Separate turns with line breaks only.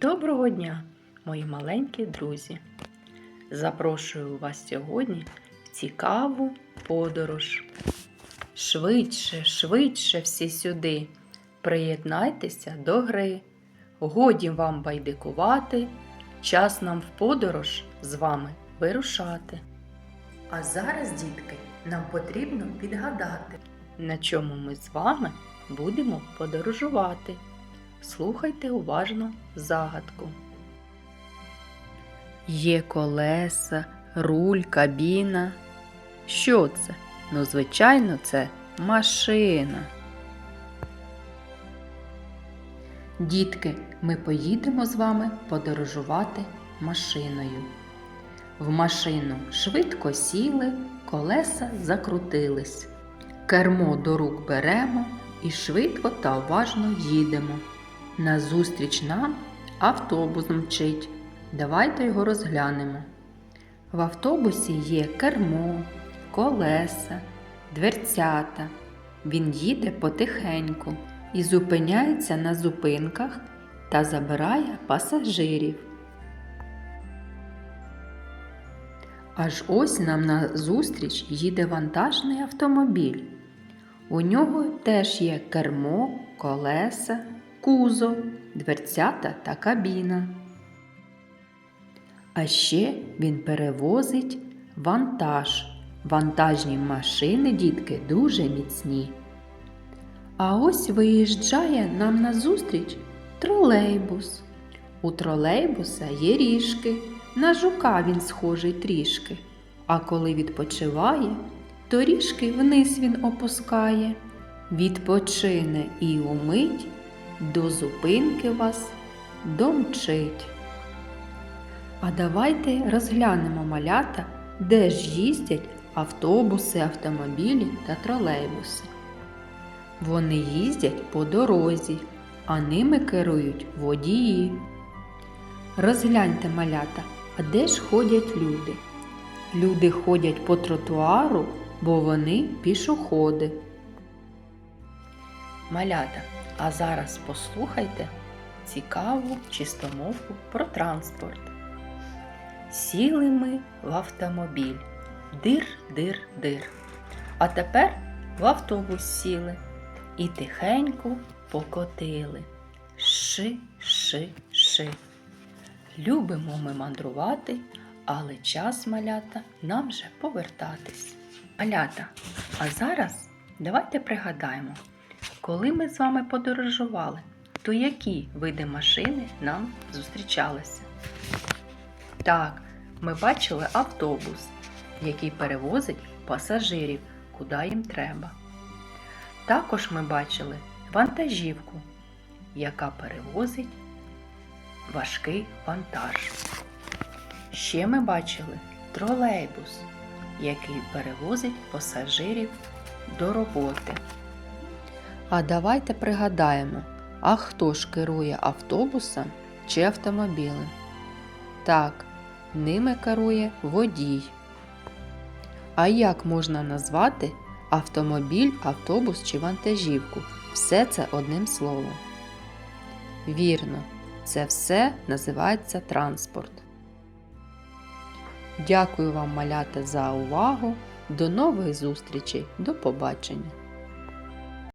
Доброго дня, мої маленькі друзі! Запрошую вас сьогодні в цікаву подорож. Швидше, швидше всі сюди. Приєднайтеся до гри. Годі вам байдикувати, час нам в подорож з вами вирушати. А зараз, дітки, нам потрібно підгадати, на чому ми з вами будемо подорожувати. Слухайте уважно загадку. Є колеса, руль, кабіна. Що це? Ну, звичайно, це машина. Дітки, ми поїдемо з вами подорожувати машиною. В машину швидко сіли, колеса закрутились. Кермо до рук беремо і швидко та уважно їдемо. Назустріч нам автобус мчить. Давайте його розглянемо. В автобусі є кермо, колеса, дверцята. Він їде потихеньку і зупиняється на зупинках та забирає пасажирів. Аж ось нам на зустріч їде вантажний автомобіль. У нього теж є кермо, колеса, кузов, дверцята та кабіна. А ще він перевозить вантаж. Вантажні машини, дітки, дуже міцні. А ось виїжджає нам назустріч тролейбус. У тролейбуса є ріжки, на жука він схожий трішки. А коли відпочиває, то ріжки вниз він опускає. Відпочине і умить, до зупинки вас домчить. А давайте розглянемо малята, де ж їздять автобуси, автомобілі та тролейбуси. Вони їздять по дорозі, а ними керують водії. Розгляньте малята, а де ж ходять люди? Люди ходять по тротуару, бо вони пішоходи. Малята, а зараз послухайте цікаву чистомовку про транспорт. Сіли ми в автомобіль. Дир, дир, дир. А тепер в автобус сіли і тихенько покотили. Ши, ши, ши. Любимо ми мандрувати, але час малята нам же повертатись. Малята, а зараз давайте пригадаємо, коли ми з вами подорожували, то які види машини нам зустрічалися? Так, ми бачили автобус, який перевозить пасажирів, куди їм треба. Також ми бачили вантажівку, яка перевозить важкий вантаж. Ще ми бачили тролейбус, який перевозить пасажирів до роботи. А давайте пригадаємо, а хто ж керує автобусом чи автомобілем? Так, ними керує водій. А як можна назвати автомобіль, автобус чи вантажівку? Все це одним словом. Вірно, це все називається транспорт. Дякую вам, малята, за увагу. До нових зустрічей. До побачення!